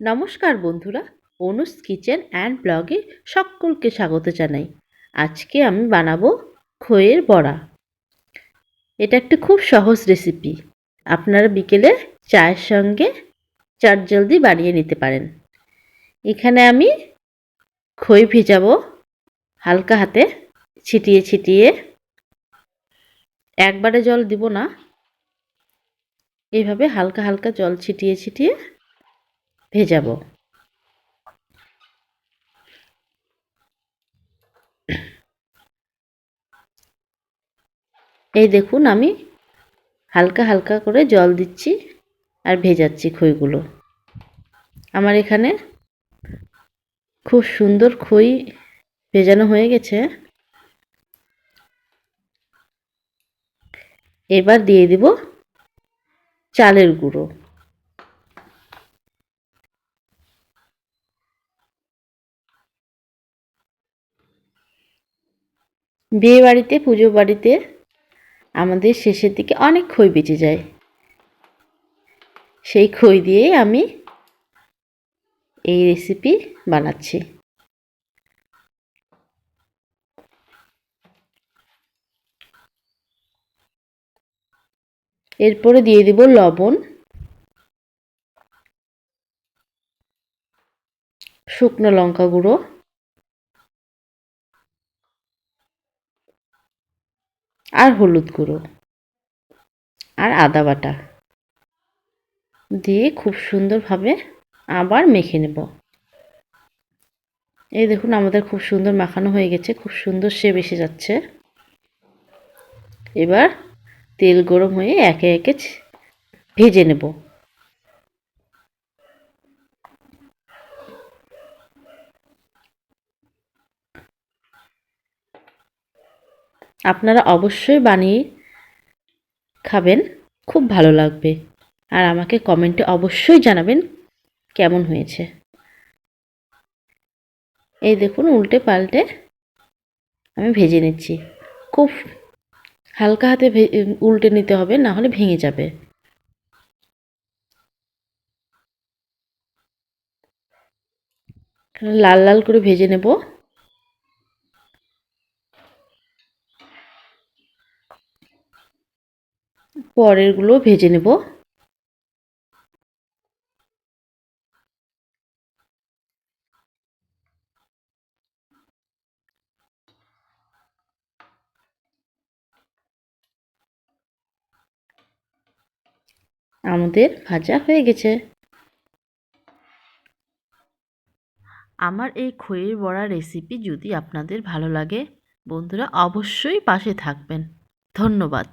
নমস্কার বন্ধুরা, অনুস kitchen and ব্লগে সকলকে স্বাগত জানাই। আজকে আমি বানাবো খইয়ের বড়া। এটা একটি খুব সহজ রেসিপি আপনারা বিকেলে চায়ের সঙ্গে চাট জলদি বানিয়ে নিতে পারেন। এখানে আমি খই ভেজাবো, হালকা হাতে ছিটিয়ে ছিটিয়ে। একবারে জল দিব না। এইভাবে হালকা হালকা জল ছিটিয়ে ছিটিয়ে ভেজাবো এই দেখুন আমি হালকা হালকা করে জল দিচ্ছি আর ভেজাচ্ছি খইগুলো আমার এখানে খুব সুন্দর খই ভেজানো হয়ে গেছে। এবার দিয়ে দিব চালের গুঁড়ো। বিয়ে বাড়িতে পুজো বাড়িতে আমাদের শেষের দিকে অনেক খই বেঁচে যায়। সেই খই দিয়েই আমি এই রেসিপি বানাচ্ছি। এরপরে দিয়ে দিব লবণ। শুকনো লঙ্কা গুঁড়ো। আর হলুদ গুঁড়ো আর আদা বাটা দিয়ে খুব সুন্দরভাবে আবার মেখে নেব। এই দেখুন আমাদের খুব সুন্দর মাখানো হয়ে গেছে, খুব সুন্দর সে এসে যাচ্ছে। এবার তেল গরম হয়ে একে একে ভেজে নেব। আপনারা অবশ্যই বানিয়ে খাবেন, খুব ভালো লাগবে। আর আমাকে কমেন্টে অবশ্যই জানাবেন কেমন হয়েছে। এই দেখুন, উল্টে পাল্টে আমি ভেজে নিচ্ছি। খুব হালকা হাতে উল্টে নিতে হবে, না হলে ভেঙে যাবে। লাল লাল করে ভেজে নেব। পরেরগুলো ভেজে নেব। আমাদের ভাজা হয়ে গেছে। আমার এই খইয়ের বড়া রেসিপি যদি আপনাদের ভালো লাগে, বন্ধুরা অবশ্যই পাশে থাকবেন। ধন্যবাদ।